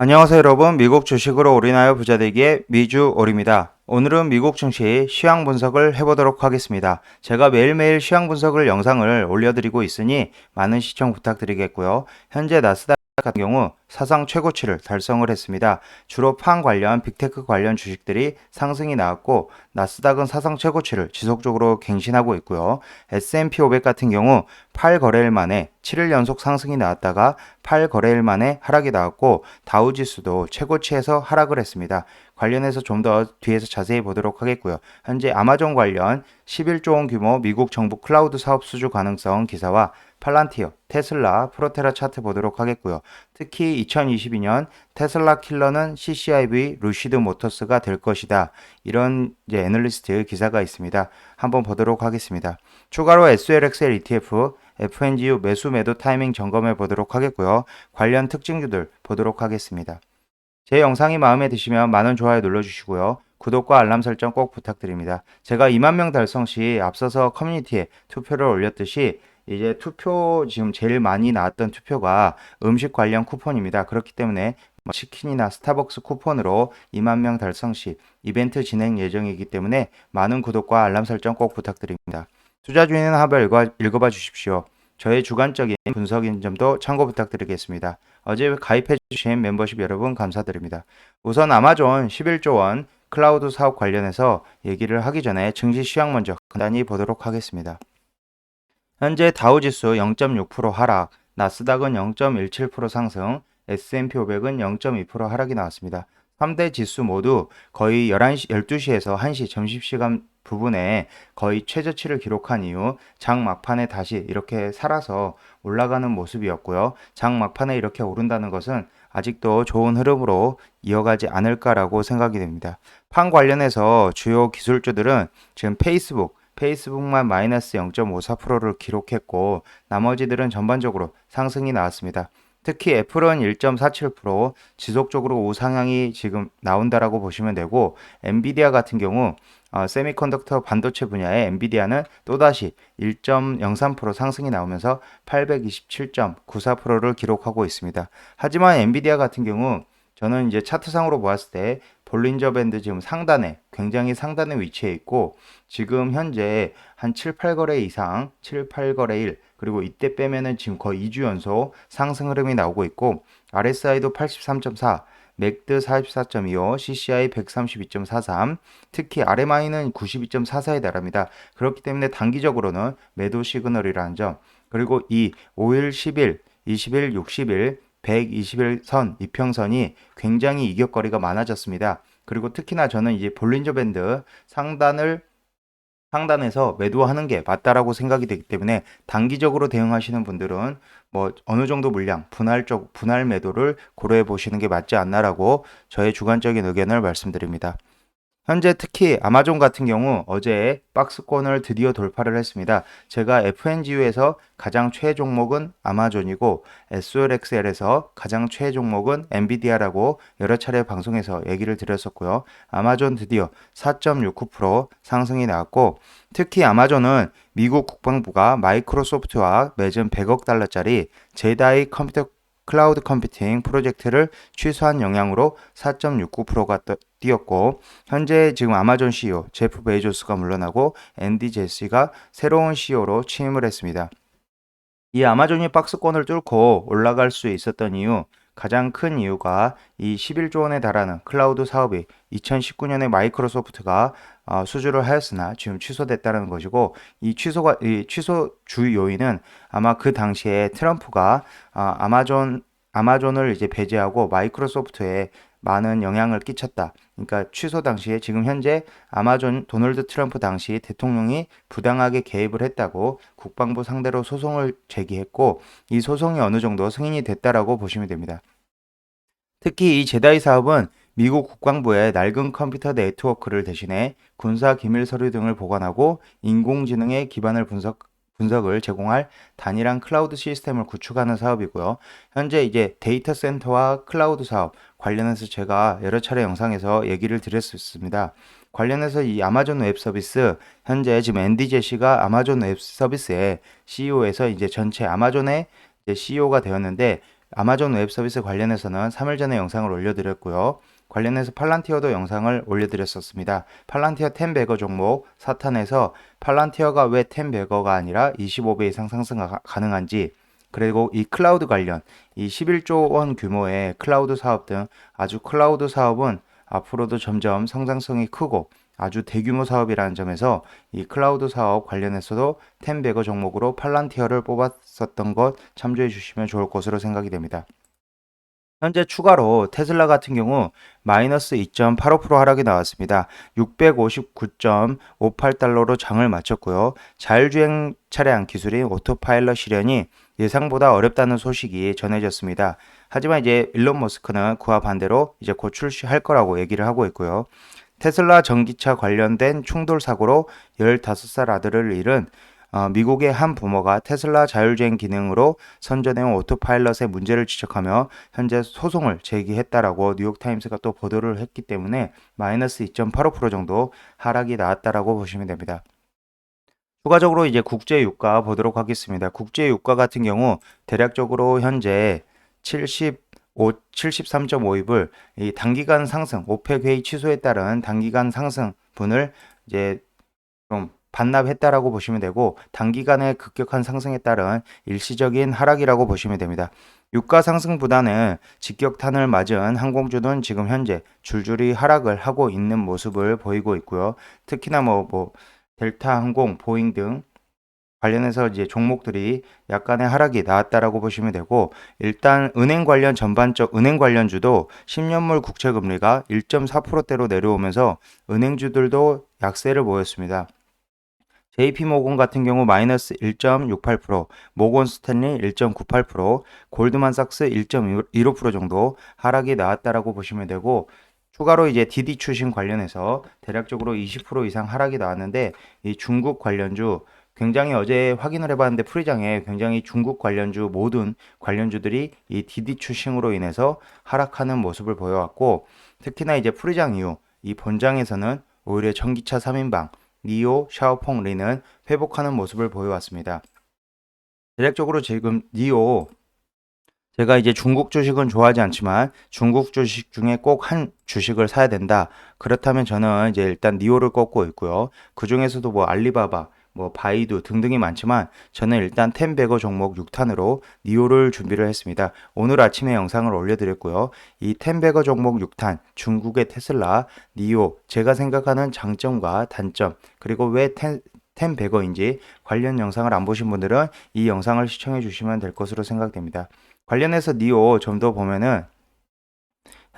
안녕하세요 여러분 미국 주식으로 올인하여 부자되기의 미주 올입니다. 오늘은 미국 증시 시황 분석을 해보도록 하겠습니다. 제가 매일매일 시황 분석을 영상을 올려드리고 있으니 많은 시청 부탁드리겠고요. 현재 나스닥 같은 경우 사상 최고치를 달성을 했습니다. 주로 판 관련 빅테크 관련 주식들이 상승이 나왔고 나스닥은 사상 최고치를 지속적으로 갱신하고 있고요. S&P 500 같은 경우 8거래일 만에 7일 연속 상승이 나왔다가 8거래일 만에 하락이 나왔고 다우 지수도 최고치에서 하락을 했습니다. 관련해서 좀 더 뒤에서 자세히 보도록 하겠고요. 현재 아마존 관련 11조 원 규모 미국 정부 클라우드 사업 수주 가능성 기사와 팔란티어, 테슬라, 프로테라 차트 보도록 하겠고요. 특히 2022년 테슬라 킬러는 CCIV 루시드 모터스가 될 것이다. 이런 이제 애널리스트 기사가 있습니다. 한번 보도록 하겠습니다. 추가로 SLXL ETF, FNGU 매수 매도 타이밍 점검해 보도록 하겠고요. 관련 특징주들 보도록 하겠습니다. 제 영상이 마음에 드시면 많은 좋아요 눌러주시고요. 구독과 알람 설정 꼭 부탁드립니다. 제가 2만 명 달성 시 앞서서 커뮤니티에 투표를 올렸듯이 이제 투표 지금 제일 많이 나왔던 투표가 음식 관련 쿠폰입니다. 그렇기 때문에 뭐 치킨이나 스타벅스 쿠폰으로 2만 명 달성 시 이벤트 진행 예정이기 때문에 많은 구독과 알람 설정 꼭 부탁드립니다. 투자 중에는 한번 읽어, 읽어봐 주십시오. 저의 주관적인 분석인 점도 참고 부탁드리겠습니다. 어제 가입해 주신 멤버십 여러분 감사드립니다. 우선 아마존 11조 원 클라우드 사업 관련해서 얘기를 하기 전에 증시 시황 먼저 간단히 보도록 하겠습니다. 현재 다우지수 0.6% 하락, 나스닥은 0.17% 상승, S&P 500은 0.2% 하락이 나왔습니다. 3대 지수 모두 거의 11시, 12시에서 1시 점심시간 부분에 거의 최저치를 기록한 이후 장 막판에 다시 이렇게 살아서 올라가는 모습이었고요. 장 막판에 이렇게 오른다는 것은 아직도 좋은 흐름으로 이어가지 않을까라고 생각이 됩니다. 판 관련해서 주요 기술주들은 지금 페이스북, 페이스북만 마이너스 0.54%를 기록했고 나머지들은 전반적으로 상승이 나왔습니다. 특히 애플은 1.47% 지속적으로 우상향이 지금 나온다라고 보시면 되고 엔비디아 같은 경우 어, 세미컨덕터 반도체 분야의 엔비디아는 또다시 1.03% 상승이 나오면서 827.94%를 기록하고 있습니다. 하지만 엔비디아 같은 경우 저는 이제 차트상으로 보았을 때 볼린저 밴드 지금 상단에 굉장히 상단에 위치해 있고 지금 현재 한 7, 8거래 이상 7, 8거래 일 그리고 이때 빼면은 지금 거의 2주 연속 상승 흐름이 나오고 있고 RSI도 83.4 맥드 44.25, CCI 132.43, 특히 RMI는 92.44에 달합니다. 그렇기 때문에 단기적으로는 매도 시그널이라는 점, 그리고 이 5일, 10일, 20일, 60일, 121선 이평선이 굉장히 이격거리가 많아졌습니다. 그리고 특히나 저는 이제 볼린저 밴드 상단을 상단에서 매도하는 게 맞다라고 생각이 되기 때문에 단기적으로 대응하시는 분들은 뭐 어느 정도 물량 분할적 분할 매도를 고려해 보시는 게 맞지 않나라고 저의 주관적인 의견을 말씀드립니다. 현재 특히 아마존 같은 경우 어제 박스권을 드디어 돌파를 했습니다. 제가 FNGU에서 가장 최 종목은 아마존이고 SOLXL에서 가장 최 종목은 엔비디아라고 여러 차례 방송에서 얘기를 드렸었고요. 아마존 드디어 4.69% 상승이 나왔고 특히 아마존은 미국 국방부가 마이크로소프트와 맺은 100억 달러짜리 제다이 컴퓨터 클라우드 컴퓨팅 프로젝트를 취소한 영향으로 4.69%가 뛰었고 현재 지금 아마존 CEO 제프 베이조스가 물러나고 앤디 제시가 새로운 CEO로 취임을 했습니다. 이 아마존이 박스권을 뚫고 올라갈 수 있었던 이유 가장 큰 이유가 이 11조 원에 달하는 클라우드 사업이 2019년에 마이크로소프트가 어, 수주를 하였으나 지금 취소됐다는 것이고 이 취소가 이 취소 주 요인은 아마 그 당시에 트럼프가 어, 아마존 아마존을 이제 배제하고 마이크로소프트에 많은 영향을 끼쳤다. 그러니까 취소 당시에 지금 현재 아마존 도널드 트럼프 당시 대통령이 부당하게 개입을 했다고 국방부 상대로 소송을 제기했고 이 소송이 어느 정도 승인이 됐다라고 보시면 됩니다. 특히 이 제다이 사업은 미국 국방부의 낡은 컴퓨터 네트워크를 대신해 군사 기밀 서류 등을 보관하고 인공지능의 기반을 분석 분석을 제공할 단일한 클라우드 시스템을 구축하는 사업이고요. 현재 이제 데이터 센터와 클라우드 사업 관련해서 제가 여러 차례 영상에서 얘기를 드렸습니다. 관련해서 이 아마존 웹 서비스 현재 지금 앤디 제시가 아마존 웹 서비스의 CEO에서 이제 전체 아마존의 이제 CEO가 되었는데 아마존 웹 서비스 관련해서는 3일 전에 영상을 올려드렸고요. 관련해서 팔란티어도 영상을 올려드렸었습니다. 팔란티어 10베거 종목 사탄에서 팔란티어가 왜 10베거가 아니라 25배 이상 상승 가 가능한지 그리고 이 클라우드 관련 이 11조 원 규모의 클라우드 사업 등 아주 클라우드 사업은 앞으로도 점점 성장성이 크고 아주 대규모 사업이라는 점에서 이 클라우드 사업 관련해서도 텐베거 종목으로 팔란티어를 뽑았었던 것 참조해 주시면 좋을 것으로 생각이 됩니다. 현재 추가로 테슬라 같은 경우 마이너스 2.85% 하락이 나왔습니다. 659.58달러로 장을 마쳤고요. 자율주행 차량 기술인 오토파일럿 실현이 예상보다 어렵다는 소식이 전해졌습니다. 하지만 이제 일론 머스크는 그와 반대로 이제 곧 출시할 거라고 얘기를 하고 있고요. 테슬라 전기차 관련된 충돌 사고로 15살 아들을 잃은 어, 미국의 한 부모가 테슬라 자율주행 기능으로 선전해온 오토파일럿의 문제를 지적하며 현재 소송을 제기했다라고 뉴욕타임스가 또 보도를 했기 때문에 마이너스 2.85% 정도 하락이 나왔다라고 보시면 됩니다. 추가적으로 이제 국제 유가 보도록 하겠습니다. 국제 유가 같은 경우 대략적으로 현재 75, 73.52불 이 단기간 상승, 오펙 회의 취소에 따른 단기간 상승분을 이제 좀 반납했다라고 보시면 되고 단기간의 급격한 상승에 따른 일시적인 하락이라고 보시면 됩니다. 유가 상승보다는 직격탄을 맞은 항공주는 지금 현재 줄줄이 하락을 하고 있는 모습을 보이고 있고요. 특히나 뭐, 뭐 델타 항공, 보잉 등 관련해서 이제 종목들이 약간의 하락이 나왔다라고 보시면 되고 일단 은행 관련 전반적 은행 관련주도 10년물 국채 금리가 1.4%대로 내려오면서 은행주들도 약세를 보였습니다. JP모건 같은 경우 마이너스 1.68%, 모건 스탠리 1.98%, 골드만삭스 1.15% 정도 하락이 나왔다라고 보시면 되고 추가로 이제 DD 추신 관련해서 대략적으로 20% 이상 하락이 나왔는데 이 중국 관련주 굉장히 어제 확인을 해봤는데 프리장에 굉장히 중국 관련주 모든 관련주들이 이 DD 추싱으로 인해서 하락하는 모습을 보여왔고 특히나 이제 프리장 이후 이 본장에서는 오히려 전기차 3인방 니오, 샤오퐁, 리는 회복하는 모습을 보여왔습니다. 대략적으로 지금 니오 제가 이제 중국 주식은 좋아하지 않지만 중국 주식 중에 꼭 한 주식을 사야 된다. 그렇다면 저는 이제 일단 니오를 꼽고 있고요. 그 중에서도 뭐 알리바바, 뭐 바이두 등등이 많지만 저는 일단 텐베거 종목 6탄으로 니오를 준비를 했습니다. 오늘 아침에 영상을 올려드렸고요. 이 텐베거 종목 6탄 중국의 테슬라, 니오 제가 생각하는 장점과 단점 그리고 왜 텐, 텐베거인지 관련 영상을 안 보신 분들은 이 영상을 시청해 주시면 될 것으로 생각됩니다. 관련해서 니오 좀 더 보면은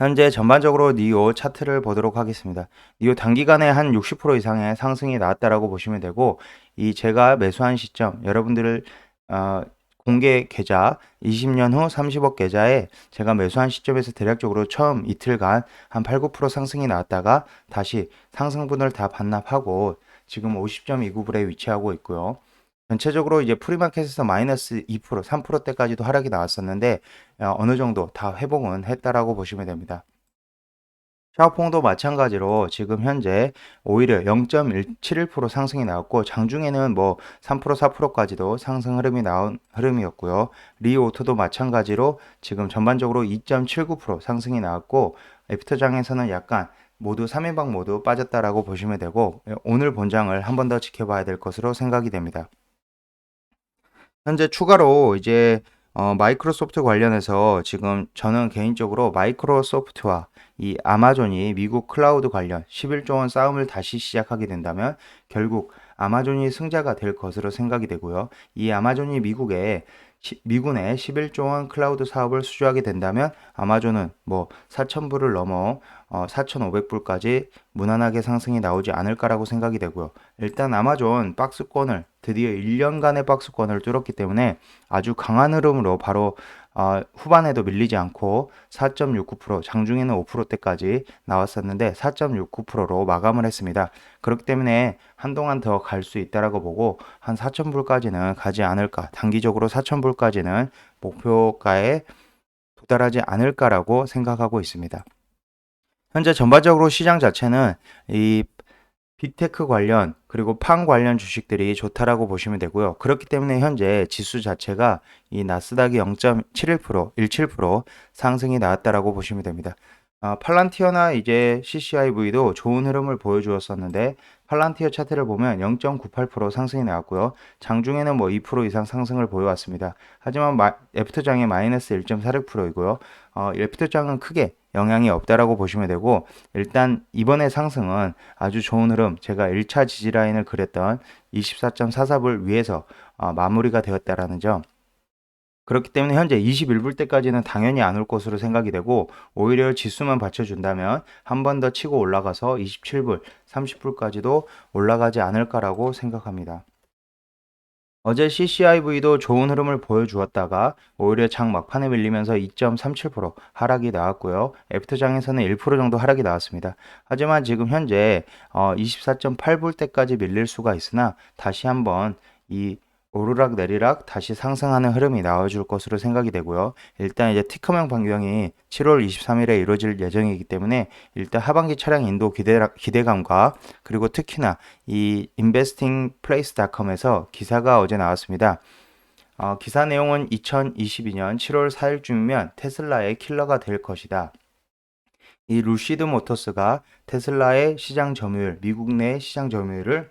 현재 전반적으로 니오 차트를 보도록 하겠습니다. 니오 단기간에 한 60% 이상의 상승이 나왔다라고 보시면 되고 이 제가 매수한 시점 여러분들을 어, 공개 계좌 20년 후 30억 계좌에 제가 매수한 시점에서 대략적으로 처음 이틀간 한 8, 9% 상승이 나왔다가 다시 상승분을 다 반납하고 지금 50.29불에 위치하고 있고요. 전체적으로 이제 프리마켓에서 마이너스 2%, 3%대까지도 하락이 나왔었는데 어, 어느 정도 다 회복은 했다라고 보시면 됩니다. 샤오퐁도 마찬가지로 지금 현재 오히려 0.71% 상승이 나왔고 장중에는 뭐 3% 4%까지도 상승 흐름이 나온 흐름이었고요. 리오토도 마찬가지로 지금 전반적으로 2.79% 상승이 나왔고 애프터장에서는 약간 모두 3인방 모두 빠졌다라고 보시면 되고 오늘 본장을 한 번 더 지켜봐야 될 것으로 생각이 됩니다. 현재 추가로 이제 어, 마이크로소프트 관련해서 지금 저는 개인적으로 마이크로소프트와 이 아마존이 미국 클라우드 관련 11조 원 싸움을 다시 시작하게 된다면 결국 아마존이 승자가 될 것으로 생각이 되고요. 이 아마존이 미국에 미군의 11조 원 클라우드 사업을 수주하게 된다면 아마존은 뭐 4,000불을 넘어 어, 4,500불까지 무난하게 상승이 나오지 않을까라고 생각이 되고요. 일단 아마존 박스권을 드디어 1년간의 박스권을 뚫었기 때문에 아주 강한 흐름으로 바로 어, 후반에도 밀리지 않고 4.69% 장중에는 5%대까지 나왔었는데 4.69%로 마감을 했습니다. 그렇기 때문에 한동안 더 갈 수 있다라고 보고 한 4,000불까지는 가지 않을까 단기적으로 4,000불까지는 목표가에 도달하지 않을까라고 생각하고 있습니다. 현재 전반적으로 시장 자체는 이 빅테크 관련 그리고 팡 관련 주식들이 좋다라고 보시면 되고요. 그렇기 때문에 현재 지수 자체가 이 나스닥이 0.71% 17% 상승이 나왔다라고 보시면 됩니다. 아, 팔란티어나 이제 CCIV도 좋은 흐름을 보여주었었는데 팔란티어 차트를 보면 0.98% 상승이 나왔고요. 장중에는 뭐 2% 이상 상승을 보여왔습니다. 하지만 마, 애프터장에 마이너스 1.46%이고요. 어, 애프터장은 크게 영향이 없다라고 보시면 되고 일단 이번에 상승은 아주 좋은 흐름 제가 1차 지지라인을 그렸던 24.44불 위에서 어, 마무리가 되었다라는 점 그렇기 때문에 현재 21불 때까지는 당연히 안 올 것으로 생각이 되고 오히려 지수만 받쳐준다면 한 번 더 치고 올라가서 27불, 30불까지도 올라가지 않을까라고 생각합니다. 어제 CCIV도 좋은 흐름을 보여주었다가 오히려 장 막판에 밀리면서 2.37% 하락이 나왔고요. 애프터장에서는 1% 정도 하락이 나왔습니다. 하지만 지금 현재 24.8불 때까지 밀릴 수가 있으나 다시 한번 이 오르락 내리락 다시 상승하는 흐름이 나와줄 것으로 생각이 되고요. 일단 이제 티커명 변경이 7월 23일에 이루어질 예정이기 때문에 일단 하반기 차량 인도 기대, 기대감과 그리고 특히나 이 investingplace.com에서 기사가 어제 나왔습니다. 어, 기사 내용은 2022년 7월 4일쯤이면 테슬라의 킬러가 될 것이다. 이 루시드 모터스가 테슬라의 시장 점유율, 미국 내 시장 점유율을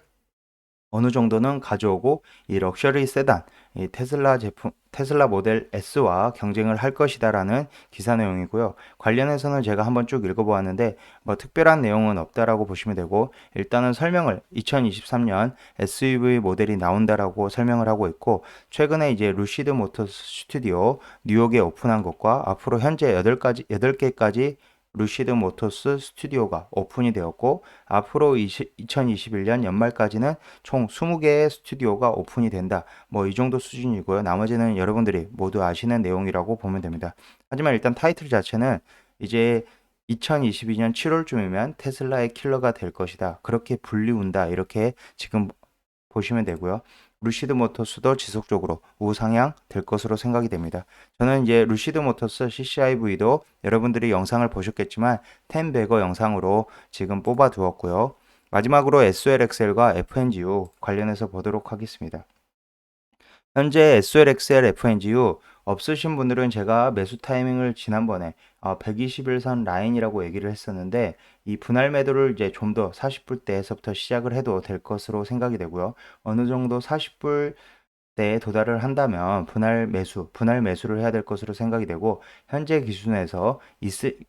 어느 정도는 가져오고 이 럭셔리 세단, 이 테슬라 제품, 테슬라 모델 S와 경쟁을 할 것이다라는 기사 내용이고요. 관련해서는 제가 한번 쭉 읽어보았는데 뭐 특별한 내용은 없다라고 보시면 되고 일단은 설명을 2023년 SUV 모델이 나온다라고 설명을 하고 있고 최근에 이제 루시드 모터스 스튜디오 뉴욕에 오픈한 것과 앞으로 현재 8가지 8개까지 루시드 모터스 스튜디오가 오픈이 되었고 앞으로 20, 2021년 연말까지는 총 20개의 스튜디오가 오픈이 된다. 뭐 이 정도 수준이고요. 나머지는 여러분들이 모두 아시는 내용이라고 보면 됩니다. 하지만 일단 타이틀 자체는 이제 2022년 7월쯤이면 테슬라의 킬러가 될 것이다. 그렇게 불리운다. 이렇게 지금 보시면 되고요. 루시드 모터스도 지속적으로 우상향 될 것으로 생각이 됩니다. 저는 이제 루시드 모터스 CCIV도 여러분들이 영상을 보셨겠지만 텐베거 영상으로 지금 뽑아 두었고요. 마지막으로 SLXL과 FNGU 관련해서 보도록 하겠습니다. 현재 SLXL, FNGU 없으신 분들은 제가 매수 타이밍을 지난번에 121선 어, 라인이라고 얘기를 했었는데 이 분할 매도를 이제 좀 더 40불 대에서부터 시작을 해도 될 것으로 생각이 되고요. 어느 정도 40불 대에 도달을 한다면 분할 매수, 분할 매수를 해야 될 것으로 생각이 되고 현재 기준에서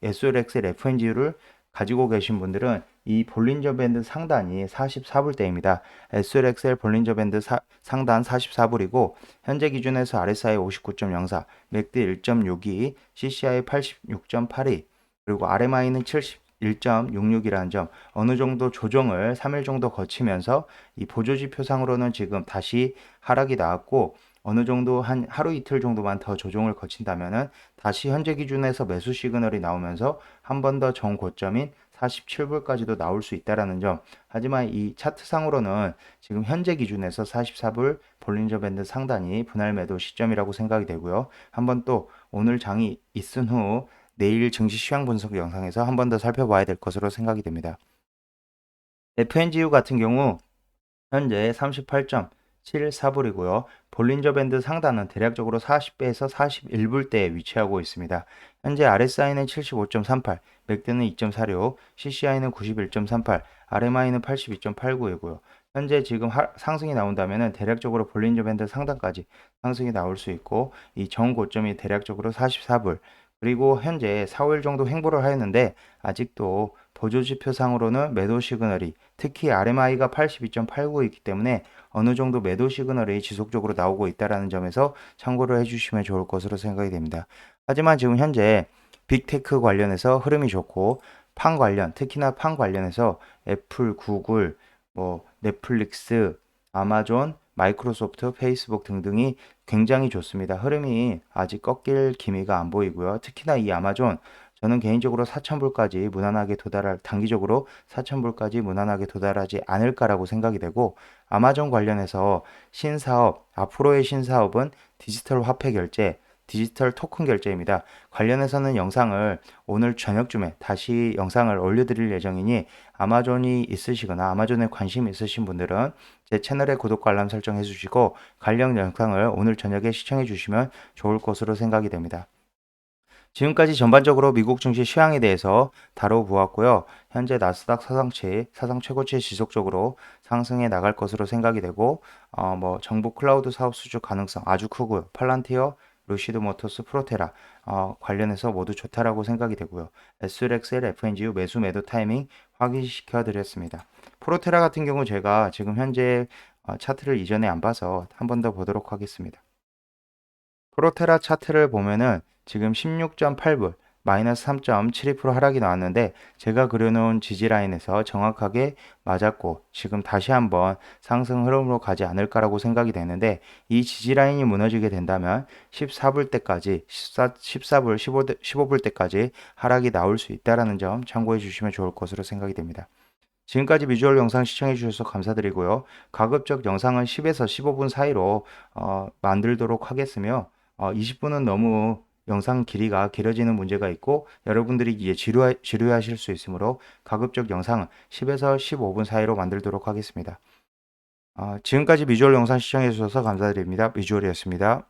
SLXL, FNGU를 가지고 계신 분들은 이 볼린저 밴드 상단이 44불대입니다. SLXL 볼린저 밴드 사, 상단 44불이고 현재 기준에서 RSI 59.04, 맥드 1.62, CCI 86.82 그리고 RMI는 71.66이라는 점 어느 정도 조정을 3일 정도 거치면서 이 보조지표상으로는 지금 다시 하락이 나왔고 어느 정도 한 하루 이틀 정도만 더 조정을 거친다면은 다시 현재 기준에서 매수 시그널이 나오면서 한 번더 정고점인 47불까지도 나올 수 있다라는 점. 하지만 이 차트상으로는 지금 현재 기준에서 44불 볼린저 밴드 상단이 분할 매도 시점이라고 생각이 되고요. 한번 또 오늘 장이 있은 후 내일 증시 시황 분석 영상에서 한 번 더 살펴봐야 될 것으로 생각이 됩니다. FNGU 같은 경우 현재 38점 74불이고요. 볼린저 밴드 상단은 대략적으로 40배에서 41불대에 위치하고 있습니다. 현재 RSI는 75.38, 맥드는 2.46, CCI는 91.38, RMI는 82.89이고요. 현재 지금 하, 상승이 나온다면 대략적으로 볼린저 밴드 상단까지 상승이 나올 수 있고 이 정고점이 대략적으로 44불 그리고 현재 4월 정도 횡보를 하였는데 아직도 보조지표상으로는 매도 시그널이 특히 RMI가 82.89이기 때문에 어느 정도 매도 시그널이 지속적으로 나오고 있다는 점에서 참고를 해주시면 좋을 것으로 생각이 됩니다. 하지만 지금 현재 빅테크 관련해서 흐름이 좋고 판 관련 특히나 판 관련해서 애플, 구글, 뭐 넷플릭스, 아마존, 마이크로소프트, 페이스북 등등이 굉장히 좋습니다. 흐름이 아직 꺾일 기미가 안 보이고요. 특히나 이 아마존 저는 개인적으로 4,000불까지 무난하게 도달할 단기적으로 4,000불까지 무난하게 도달하지 않을까라고 생각이 되고 아마존 관련해서 신사업 앞으로의 신사업은 디지털 화폐 결제, 디지털 토큰 결제입니다. 관련해서는 영상을 오늘 저녁쯤에 다시 영상을 올려드릴 예정이니 아마존이 있으시거나 아마존에 관심 있으신 분들은 제 채널에 구독과 알람 설정해 주시고 관련 영상을 오늘 저녁에 시청해 주시면 좋을 것으로 생각이 됩니다. 지금까지 전반적으로 미국 증시 시황에 대해서 다뤄보았고요. 현재 나스닥 사상치, 사상 최고치 지속적으로 상승해 나갈 것으로 생각이 되고, 어, 뭐, 정부 클라우드 사업 수주 가능성 아주 크고요. 팔란티어, 루시드 모터스, 프로테라, 어, 관련해서 모두 좋다라고 생각이 되고요. SLXL, FNGU 매수 매도 타이밍 확인시켜 드렸습니다. 프로테라 같은 경우 제가 지금 현재 어, 차트를 이전에 안 봐서 한 번 더 보도록 하겠습니다. 프로테라 차트를 보면은 지금 16.8불 마이너스 3.72% 하락이 나왔는데 제가 그려놓은 지지라인에서 정확하게 맞았고 지금 다시 한번 상승 흐름으로 가지 않을까라고 생각이 되는데 이 지지라인이 무너지게 된다면 14불 때까지 14, 14불 15, 15불 때까지 하락이 나올 수 있다라는 점 참고해 주시면 좋을 것으로 생각이 됩니다. 지금까지 비주얼 영상 시청해 주셔서 감사드리고요. 가급적 영상은 10에서 15분 사이로 어, 만들도록 하겠으며 어, 20분은 너무 영상 길이가 길어지는 문제가 있고 여러분들이 이제 지루하, 지루하실 수 있으므로 가급적 영상은 10에서 15분 사이로 만들도록 하겠습니다. 어, 지금까지 비주얼 영상 시청해 주셔서 감사드립니다. 비주얼이었습니다.